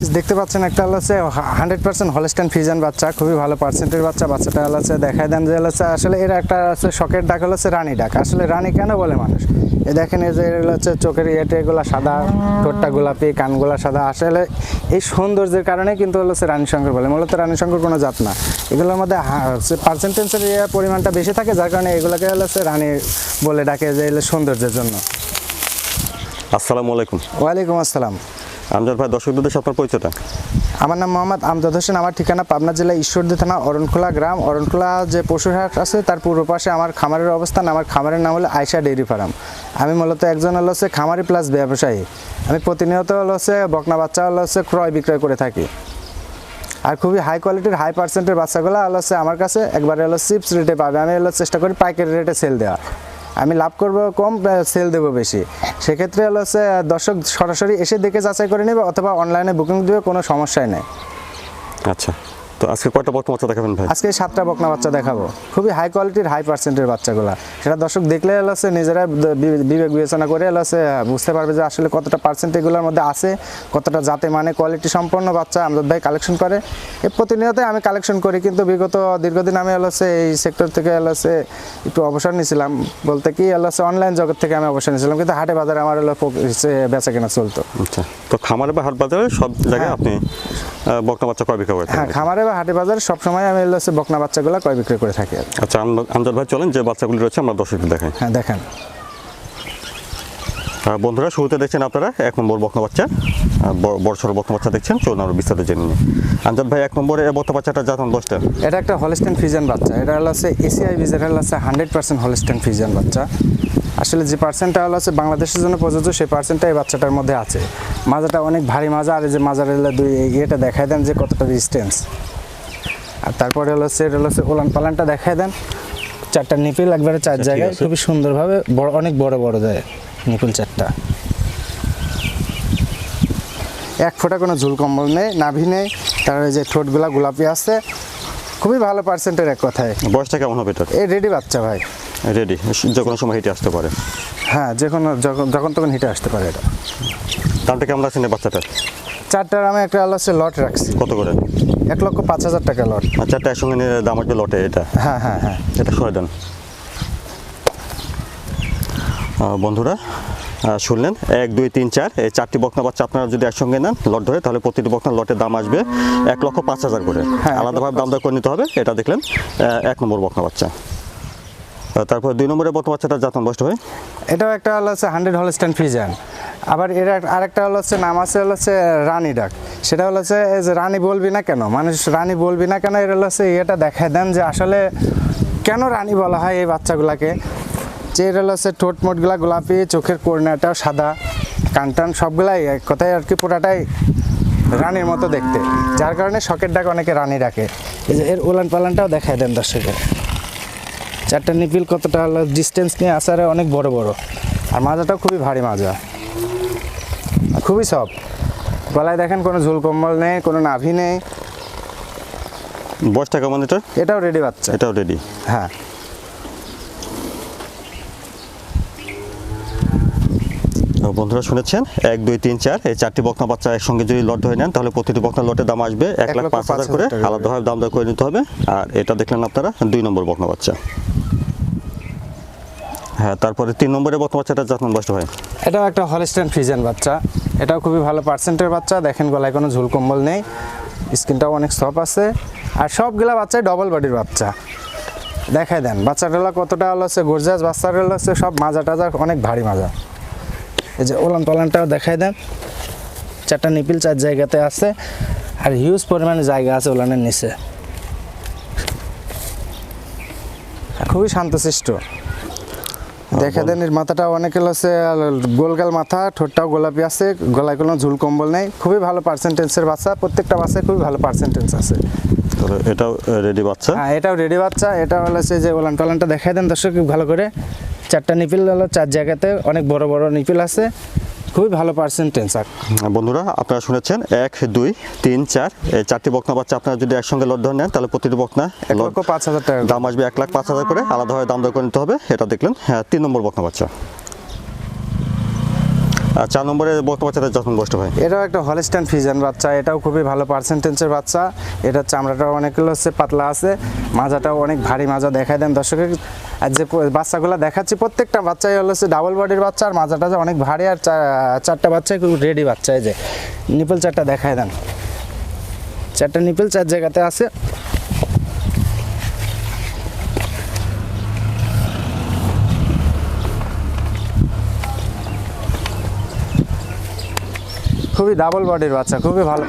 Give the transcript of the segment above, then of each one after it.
দেখতে পাচ্ছেন একটা হলো হচ্ছে হান্ড্রেড পার্সেন্ট হলস্টাইন ফিজান বাচ্চা খুবই ভালো পার্সেন্টের বাচ্চা বাচ্চাটা হলো হচ্ছে দেখায় দেন যে হচ্ছে আসলে এর একটা হচ্ছে শখের ডাক হলো হচ্ছে রানী ডাক। আসলে রানী কেন বলে মানুষ? এ দেখেন এই যে এগুলো হচ্ছে চোখের ইয়েটে এগুলো সাদা ঠোঁটটা গোলাপি কানগুলা সাদা আসলে এই সৌন্দর্যের কারণে কিন্তু হলো হচ্ছে রানী শঙ্কর বলে। মূলত রানী শঙ্কর কোনো জাত না। এগুলোর মধ্যে পার্সেন্টেজের পরিমাণটা বেশি থাকে যার কারণে এগুলোকে হলো হচ্ছে রানী বলে ডাকে যে সৌন্দর্যের জন্য। আসসালামু আলাইকুম। ওয়ালাইকুম আসসালাম। আমজাদ ভাই, দর্শকদের সাথে আপনার পরিচয়টা। আমার নাম মোহাম্মদ আমজাদ হোসেন, আমার ঠিকানা পাবনা জেলা ঈশ্বরদী থানা, অরণখোলা গ্রাম। অরণখোলা যে পশুর হাট আছে, তার পূর্ব পাশে আমার খামারের অবস্থান। আমার খামারের নাম হলো আয়সা ডেইরি ফার্ম। আমি মূলত একজন হলো হচ্ছে খামারি প্লাস ব্যবসায়ী। আমি প্রতিনিয়ত হলো হচ্ছে বকনা বাচ্চা হলো হচ্ছে ক্রয় বিক্রয় করে থাকি। আর খুবই হাই কোয়ালিটির হাই পার্সেন্টের বাচ্চাগুলো হলো হচ্ছে আমার কাছে একবারে হলো চিপস রেটে পাবে। আমি হলো চেষ্টা করি পাইকারি রেটে সেল দেওয়া আমি লাভ করব কম সেল দেবো বেশি। সেক্ষেত্রে হলো হচ্ছে দর্শক সরাসরি এসে দেখে যাচাই করে নেবে, অথবা অনলাইনে বুকিং দেবে, কোনো সমস্যাই নেই। আচ্ছা। তো আজকে কয়টা বর্তমান বাচ্চা দেখাবেন ভাই? আজকে সাতটা বকনা বাচ্চা দেখাবো। খুবই হাই কোয়ালিটির হাই পার্সেন্টের বাচ্চাগুলো। সেটা দর্শক দেখলে হচ্ছে নিজেরা বিবেক বিবেচনা করে হচ্ছে বুঝতে পারবে যে আসলে কতটা পার্সেন্ট এগুলোর মধ্যে আছে কতটা জাতে মানে কোয়ালিটি সম্পন্ন বাচ্চা আমজাদ ভাই কালেকশন করে। এ প্রতিনিয়ত আমি কালেকশন করি কিন্তু বিগত দীর্ঘদিন আমি হচ্ছে এই সেক্টর থেকে হচ্ছে একটু অবসর নিয়েছিলাম। বলতে কি হচ্ছে অনলাইন জগৎ থেকে আমি অবসর নিয়েছিলাম কিন্তু হাটে বাজারে আমার বেচা কেনা চলতো। আচ্ছা তো খামারে বা হাট বাজারে সব জায়গায় আপনি আহ, বকনা বাচ্চা কয় বিক্রি করে হ্যাঁ খামারে বা হাটে বাজারে সবসময় আমি হলো হচ্ছে বকনা বাচ্চাগুলো ক্রয় বিক্রয় করে থাকি আচ্ছা আম- আমজাদ ভাই চলেন যে বাচ্চাগুলি রয়েছে আমরা দর্শকদের দেখাই। হ্যাঁ দেখেন। বন্ধুরা শুরুতে দেখছেন আপনারা এক নম্বর বকনা বাচ্চা বড় সড়ো বকনা বাচ্চা দেখছেন চলুন আমরা বিস্তারিত জেনে নিই। আমজাদ ভাই এক নম্বরে বকনা বাচ্চাটা জাতান দশটা। এটা একটা হলস্টেন ফিজিয়ান বাচ্চা। এটা হলো হচ্ছে এসিআই ভিজার হলো হচ্ছে হান্ড্রেড পার্সেন্ট হলস্টেন ফিজিয়ান বাচ্চা। আসলে যে পার্সেন্টটা হলো হচ্ছে বাংলাদেশের জন্য প্রযোজ্য সেই পার্সেন্টটা এই বাচ্চাটার মধ্যে আছে। মাজাটা অনেক ভারী মাজা আর এই যে মাজার দুই ইয়েটা দেখায় দেন যে কতটা ডিস্টেন্স আর তারপরে হলো হচ্ছে এটা হলো হচ্ছে ওলান পালানটা দেখায় দেন। চারটা নিপিল একবারে চার জায়গায়। খুবই সুন্দরভাবে বড় অনেক বড় বড় যায় নিপিল চারটা। এক ফোঁটা কোনো ঝুল কম্বল নেই নাভি নেই তার ওই যে ঠোঁটগুলা গোলাপি আছে। খুবই ভালো পার্সেন্টের এক কথায়। বয়সটা কেমন হবে এই রেডি বাচ্চা ভাই। রেডি যে কোনো সময় হেঁটে আসতে পারে। হ্যাঁ যে কোনো যখন তখন হিটে আসতে পারে এটা। দামটা কেমন রাখছেন এই বাচ্চাটার? চারটার আমি একটা আলো হচ্ছে লট রাখছি। কত করে? এক লক্ষ পাঁচ হাজার টাকা লট। আর চারটা একসঙ্গে নিয়ে দাম আসবে লটে এটা? হ্যাঁ হ্যাঁ হ্যাঁ। এটা সরে দেন। বন্ধুরা শুনলেন? এক দুই তিন চার এই চারটি বকনা বাচ্চা আপনারা যদি একসঙ্গে নেন লট ধরে তাহলে প্রতিটি বকনা লটের দাম আসবে এক লক্ষ পাঁচ হাজার করে। হ্যাঁ, আলাদাভাবে দাম দর করে নিতে হবে এটা দেখলেন এক নম্বর বকনা বাচ্চা। তারপর দুই নম্বরের বকনা বাচ্চাটা জাতন বয়সটা হয় এটাও একটা হলো হচ্ছে হান্ড্রেড হলস্ট্যান্ড ফ্রিজান আবার এর আরেকটা হলো হচ্ছে নাম আছে হলো হচ্ছে রানী ডাক। সেটা হলো হচ্ছে যে রানী বলবি না কেন? মানুষ রানী বলবি না কেন? এর হলো হচ্ছে এটা দেখায় দেন যে আসলে কেন রানী বলা হয় এই বাচ্চাগুলাকে? যে এর হলো হচ্ছে ঠোঁট মোটগুলা গোলাপি, চোখের কোর্নাটাও সাদা কানটান সবগুলাই এক কথায় আর কি পুরাটাই রানীর মতো দেখতে। যার কারণে শখের ডাক অনেকে রানী ডাকে। এর উলান পালানটাও দেখায় দেন দর্শকের। চারটা নিপিল কতটা ডিস্টেন্স নিয়ে আসার অনেক বড় বড়। আর মাজাটাও খুবই ভারী মাজা। খুবই সব গলায় দেখেন কোনো ঝুল কম্বল নেই কোনো নাভি নেই। বয়সটা কেমন এটা এটাও রেডি বাচ্চা। এটাও রেডি হ্যাঁ। বন্ধুরা শুনেছেন? এক দুই তিন চার। এই চারটি বকনা বাচ্চা একসঙ্গে যদি লট ধরে নেন তাহলে প্রতিটি বকনা লটের দাম আসবে এক লাখ পাঁচ হাজার করে। আলাদাভাবে দাম দর করে নিতে হবে। আর এটা দেখলেন আপনারা দুই নম্বর বকনা বাচ্চা। হ্যাঁ তারপরে তিন নম্বরের বকনা বাচ্চাটা যত্ন বয়সটা হয় এটাও একটা হলস্টেন ফ্রিজেন বাচ্চা। এটাও খুবই ভালো পার্সেন্টের বাচ্চা। দেখেন গলায় কোনো ঝুল কম্বল নেই। স্কিনটাও অনেক সফট আছে। আর সবগুলা বাচ্চাই ডবল বডির বাচ্চা। দেখাই দেন বাচ্চাগুলো কতটা হলো হচ্ছে গর্জাস বাচ্চাগুলো হচ্ছে সব মাজা টাজা অনেক ভারী মাজা। এই যে ওলান পালানটাও দেখাই দেন। চারটা নিপিল চার জায়গাতে আছে আর হিউজ পরিমাণে জায়গা আছে ওলানের নিচে। খুবই শান্তশিষ্ট। দেখে দেন এর মাথাটা অনেক হচ্ছে গোলগাল মাথা ঠোঁটটাও গোলাপি আছে গলায় কোনো ঝুল কম্বল নেই। খুবই ভালো পার্সেন্টেন্সের বাচ্চা প্রত্যেকটা বাচ্চায় খুবই ভালো পার্সেন্টেন্স আছে। এটাও রেডি বাচ্চা? হ্যাঁ এটাও রেডি বাচ্চা এটা হলো যে ওলান টলানটা দেখাই দেন দর্শক ভালো করে। চারটা নিপিল হলো চার জায়গাতে অনেক বড় বড় নিপিল আছে। খুবই ভালো পার্সেন্টেন্স আর বন্ধুরা আপনারা শুনেছেন এক দুই তিন চার। এই চারটি বকনা বাচ্চা আপনারা যদি একসঙ্গে লট ধরে নেন তাহলে প্রতিটি বকনা এক লক্ষ পাঁচ হাজার টাকা। দাম আসবে এক লাখ পাঁচ হাজার করে। আলাদাভাবে দাম দর করে নিতে হবে এটা দেখলেন। হ্যাঁ তিন নম্বর বকনা বাচ্চা। আর চার নম্বরে বকনা বাচ্চাটা যত্ন বসতে ভাই এটাও একটা হলিস্টান ফিজান বাচ্চা এটাও খুবই ভালো পার্সেন্টেজের বাচ্চা। এটার চামড়াটাও অনেকগুলো হচ্ছে পাতলা আছে। মাজাটাও অনেক ভারী মাজা দেখায় দেন দর্শকের। আর যে বাচ্চাগুলো দেখাচ্ছি প্রত্যেকটা বাচ্চাই হলো হচ্ছে ডাবল বডির বাচ্চা আর মাজাটা যে অনেক ভারী আর চারটা বাচ্চাই খুব রেডি বাচ্চা এই যে। নিপল চারটা দেখায় দেন। চারটা নিপল চার জায়গাতে আছে। খুবই ডাবল বডির বাচ্চা খুবই ভালো।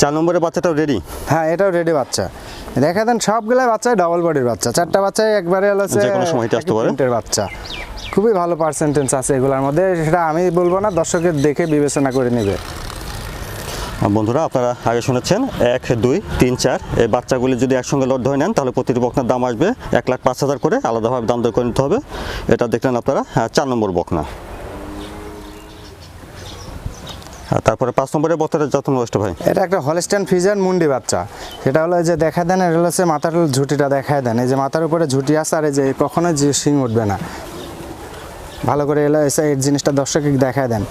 চার নম্বরের বাচ্চাটাও রেডি হ্যাঁ এটাও রেডি বাচ্চা। দেখা দেন সবগুলাই বাচ্চাই ডাবল বডির বাচ্চা। চারটা বাচ্চাই একবারে হচ্ছে যে কোনো সময় আসতে পারে। বাচ্চা। খুবই ভালো পার্সেন্টেজ আছে এগুলোর মধ্যে সেটা আমি বলব না দর্শকের দেখে বিবেচনা করে নেবে। বন্ধুরা আপনারা আগে শুনেছেন এক দুই তিন চার এই বাচ্চাগুলি যদি একসঙ্গে লট ধরে নেন তাহলে প্রতিটি বকনার দাম আসবে এক লাখ পাঁচ হাজার করে আলাদাভাবে দাম দর করে নিতে হবে। এটা দেখলেন আপনারা চার নম্বর বকনা আর তারপরে পাঁচ নম্বরের বক্তার যত্ন বসতে ভাই? এটা একটা হলস্টাইন ফিজার মুন্ডি বাচ্চা। সেটা হলো যে দেখা দেন, এটা হচ্ছে মাথার ঝুঁটিটা দেখায় দেন। এই যে মাথার উপরে ঝুঁটি আছে আর এই যে কখনোই যে শিং উঠবে না। ভালো করে এলো, এসে এই জিনিসটা দর্শকে দেখায় দেন।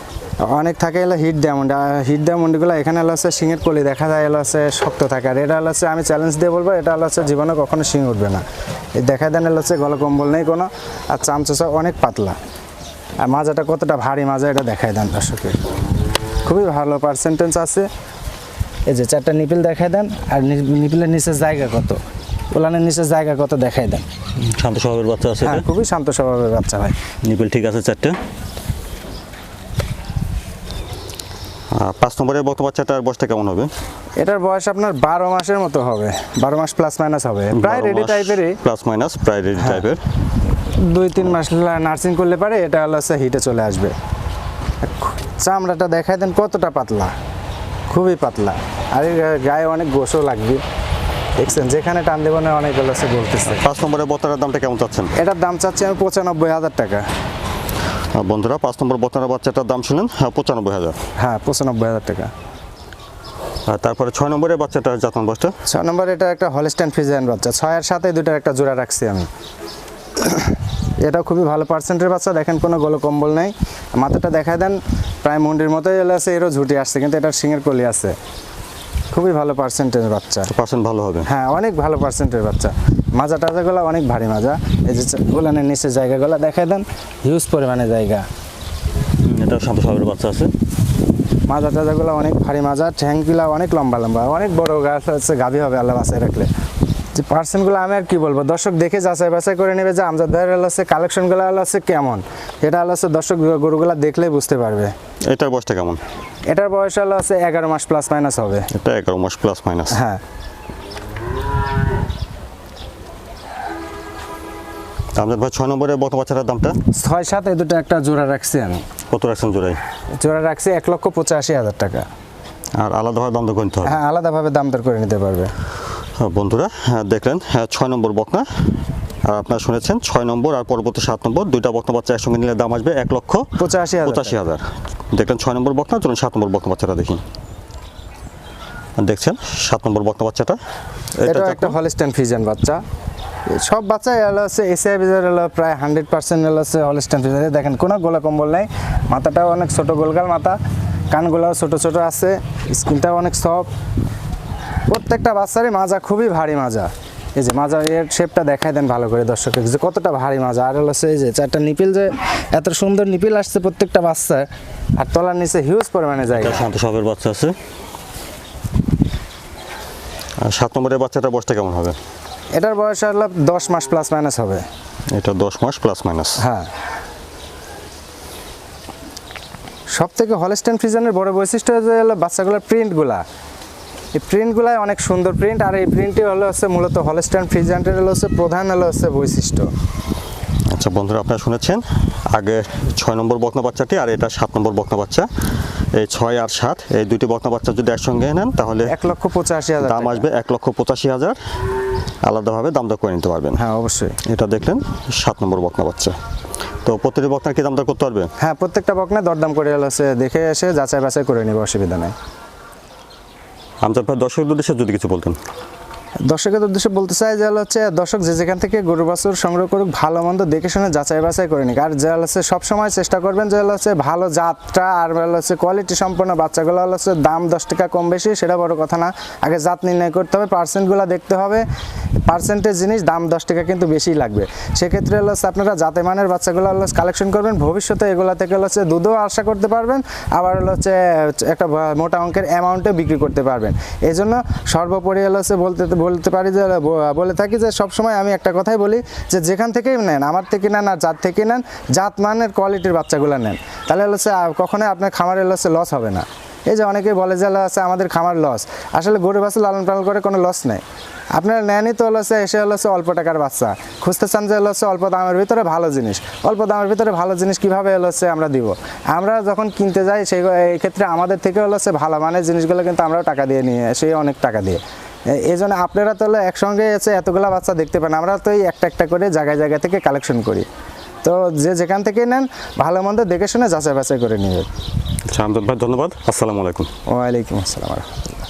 অনেক থাকে এলো হিট ডায়মন্ড হিট ডায়মন্ডগুলো এখানে এলো হচ্ছে শিঙের কলি দেখা যায়, এলো হচ্ছে শক্ত থাকে। আর এটা হলো হচ্ছে আমি চ্যালেঞ্জ দিয়ে বলব, এটা হলো হচ্ছে জীবনে কখনো শিং উঠবে না। এই দেখা দেন, এলো হচ্ছে গলা কম্বল নেই কোনো, আর চামচোচা অনেক পাতলা। আর মাজাটা কতটা ভারী মাজা এটা দেখায় দেন দর্শকে খুবই ভালো পার্সেন্টেজ আছে। এই যে চারটা নিপিল দেখায় দেন আর নিপিলের নিচের জায়গা কত? ওলানের নিচের জায়গা কত দেখায় দেন। শান্ত স্বভাবের বাচ্চা আছে হ্যাঁ খুবই শান্ত স্বভাবের বাচ্চা ভাই। নিপিল ঠিক আছে চারটে। পাঁচ নম্বরের বক্ত বাচ্চাটার বয়সটা কেমন হবে? এটার বয়স আপনার বারো মাসের মতো হবে। বারো মাস প্লাস মাইনাস হবে। প্রায় রেডি টাইপেরই প্লাস মাইনাস প্রায় রেডি টাইপের দুই তিন মাস নার্সিং করলে পারে এটা হলো হিটে চলে আসবে। চামড়াটা দেখায় দেন কতটা পাতলা। খুবই পাতলা। আর গায়ে অনেক গোসও লাগবে। দেখছেন যেখানে টান দেবো না অনেক হচ্ছে বলতেছে। পাঁচ নম্বরের বত্তার দামটা কেমন চাচ্ছেন? এটার দাম চাচ্ছি আমি পঁচানব্বই হাজার টাকা। বন্ধুরা পাঁচ নম্বর বত্তার বাচ্চাটার দাম শুনলেন হ্যাঁ পঁচানব্বই হাজার। হ্যাঁ পঁচানব্বই হাজার টাকা। আর তারপরে ছয় নম্বরের বাচ্চাটার যত্ন বয়সটা? ছয় নম্বর এটা একটা হলিস্টাইন ফিজিয়ান বাচ্চা। ছয়ের সাথে দুটার একটা জোড়া রাখছি আমি। এটাও খুবই ভালো পার্সেন্টের বাচ্চা দেখেন কোনো গোলো কম্বল নেই। মাথাটা দেখায় দেন প্রায় মন্ডির মতোই এলো আছে এরও ঝুটি আসছে কিন্তু এটার সিংয়ের কলি আছে। খুবই ভালো পার্সেন্টের বাচ্চা। পার্সেন্ট ভালো হবে। হ্যাঁ অনেক ভালো পার্সেন্টের বাচ্চা। মাজা টাজাগুলো অনেক ভারী মাজা। এই যে গোলানের নিচে জায়গাগুলো দেখায় দেন হিউজ পরিমাণে জায়গা। এটা শান্ত স্বভাবের বাচ্চা আছে। মাজা টাজাগুলো অনেক ভারী মাজা ঠ্যাংগুলা অনেক লম্বা লম্বা অনেক বড় গাছ হচ্ছে গাভী হবে আল্লাহ বাসায় রাখলে। যে পার্সেন্টগুলো আমি আর কি বলব? দর্শক দেখে যাচাই বাছাই করে নেবে যে আমজাদ ভাইয়ের হলো হচ্ছে কালেকশনগুলো হলো হচ্ছে কেমন? এটা হলো হচ্ছে দর্শক গরুগুলো দেখলেই বুঝতে পারবে। এটার বয়সটা কেমন? এটার বয়স হলো হচ্ছে এগারো মাস প্লাস মাইনাস হবে। এটা এগারো মাস প্লাস মাইনাস হ্যাঁ। আমাদের ভাই ছয় নম্বরের বক্ত বাচ্চাটার দামটা? ছয় সাত এই দুটো একটা জোড়া রাখছি আমি। কত রাখছেন জোড়াই জোড়া রাখছি এক লক্ষ পঁচাশি হাজার টাকা। আর আলাদাভাবে দাম দর করতে হবে? হ্যাঁ আলাদাভাবে দাম দর করে নিতে পারবে। বন্ধুরা হ্যাঁ, দেখলেন হ্যাঁ, ছয় নম্বর বকনা। আর আপনারা শুনেছেন ছয় নম্বর আর পরবর্তী সাত নম্বর দুইটা বকনা বাচ্চা একসঙ্গে নিলে দাম আসবে এক লক্ষ পঁচাশি পঁচাশি হাজার। দেখলেন ছয় নম্বর বকনা চলুন সাত নম্বর বকনা বাচ্চাটা দেখি। দেখছেন সাত নম্বর বকনা বাচ্চাটা? এটা একটা হলিস্টাইন ফিজিয়ান বাচ্চা। সব বাচ্চাই এলো আছে এসিআই বিজার হলো প্রায় হান্ড্রেড পার্সেন্ট হলো হচ্ছে হলিস্টাইন ফিজিয়ান দেখেন কোনো গোলা কম্বল নেই। মাথাটাও অনেক ছোট গোলগাল মাথা কানগুলাও ছোট ছোট আছে স্কিনটাও অনেক সফট। প্রত্যেকটা বাচ্চারই মাজা খুবই ভারী মাজা। এই যে মাজা এর শেপটা দেখাই দেন ভালো করে দর্শকের যে কতটা ভারী মাজা। আর হলো এই যে চারটা নিপিল যে এত সুন্দর নিপিল আসছে প্রত্যেকটা বাচ্চা আর তলার নিচে হিউজ পরিমাণে জায়গা। শান্ত স্বভাবের বাচ্চা আছে। আর সাত নম্বরের বাচ্চাটার বয়সটা কেমন হবে? এটার বয়স হলো দশ মাস প্লাস মাইনাস হবে। এটা দশ মাস প্লাস মাইনাস হ্যাঁ। সব থেকে হলস্টেন ফ্রিজনের বড় বৈশিষ্ট্য যে হলো বাচ্চাগুলোর প্রিন্টগুলা এই প্রিন্টগুলাই অনেক সুন্দর প্রিন্ট আর এই প্রিন্টই হলো হচ্ছে মূলত হলস্টেন ফ্রিজেন্টের হলো হচ্ছে প্রধান হলো হচ্ছে বৈশিষ্ট্য। আচ্ছা বন্ধুরা আপনারা শুনেছেন আগে ছয় নম্বর বকনা বাচ্চাটি আর এটা সাত নম্বর বকনা বাচ্চা। এই ছয় আর সাত এই দুটি বকনা বাচ্চা যদি একসঙ্গে নেন তাহলে এক লক্ষ পঁচাশি হাজার দাম আসবে এক লক্ষ পঁচাশি হাজার। আলাদাভাবে দাম দর করে নিতে পারবেন। হ্যাঁ অবশ্যই। এটা দেখলেন সাত নম্বর বকনা বাচ্চা। তো প্রতিটি বকনার কি দাম দর করতে পারবে? হ্যাঁ প্রত্যেকটা বকনে দরদাম করে হচ্ছে দেখে এসে যাচাই বাছাই করে নেবে অসুবিধা নেই। আমজাদ ভাই দর্শকদের সাথে যদি কিছু বলতেন। দর্শকের উদ্দেশ্যে বলতে চাই যে হচ্ছে দর্শক যে যেখান থেকে গরু বাছুর সংগ্রহ করুক ভালো মন্দ দেখে শুনে যাচাই বাছাই করে নিক আর যে হচ্ছে সবসময় চেষ্টা করবেন যে হচ্ছে ভালো জাতটা আর হচ্ছে কোয়ালিটি সম্পন্ন বাচ্চাগুলো হচ্ছে দাম দশ টাকা কম বেশি সেটা বড় কথা না আগে জাত নির্ণয় করতে হবে পার্সেন্টগুলো দেখতে হবে পার্সেন্টের জিনিস দাম দশ টাকা কিন্তু বেশিই লাগবে সেক্ষেত্রে হচ্ছে আপনারা জাতে মানের বাচ্চাগুলো হলো কালেকশন করবেন ভবিষ্যতে এগুলো থেকে হচ্ছে দুধও আশা করতে পারবেন আবার হচ্ছে একটা মোটা অঙ্কের অ্যামাউন্টে বিক্রি করতে পারবেন এই জন্য সর্বোপরি হচ্ছে বলতে বলতে পারি যে বলে থাকি যে, সবসময় আমি একটা কথাই বলি যে, যেখান থেকেই নেন, আমার থেকে নেন আর জাত থেকে নেন, জাত মানের কোয়ালিটির বাচ্চাগুলো নেন। তাহলে হলো হচ্ছে কখনোই আপনার খামারে হচ্ছে লস হবে না। এই যে, অনেকেই বলে যে হচ্ছে আমাদের খামার লস আসলে গরু বাছুর লালন পালন করে কোনো লস নেই। আপনারা নেনই তো হলো এসে হলো অল্প টাকার বাচ্চা। খুঁজতে চান যে, হলো অল্প দামের ভিতরে ভালো জিনিস। অল্প দামের ভিতরে ভালো জিনিস কীভাবে হলো আমরা দিব? আমরা যখন কিনতে যাই, সেই ক্ষেত্রে আমাদের থেকে হলো ভালো মানের জিনিসগুলো কিন্তু আমরাও টাকা দিয়ে নিয়ে আসি অনেক টাকা দিয়ে। এই জন্য আপনারা তাহলে হলো একসঙ্গে এসে এতগুলা বাচ্চা দেখতে পান। আমরা তো এই একটা একটা করে জায়গায় জায়গা থেকে কালেকশন করি। তো যে যেখান থেকে নেন ভালো মন্দ দেখে শুনে যাচাই বাছাই করে নিবে। আচ্ছা ভাই ধন্যবাদ। আসসালামু আলাইকুম। ওয়ালাইকুম আসসালাম। রহমতুল্লাহ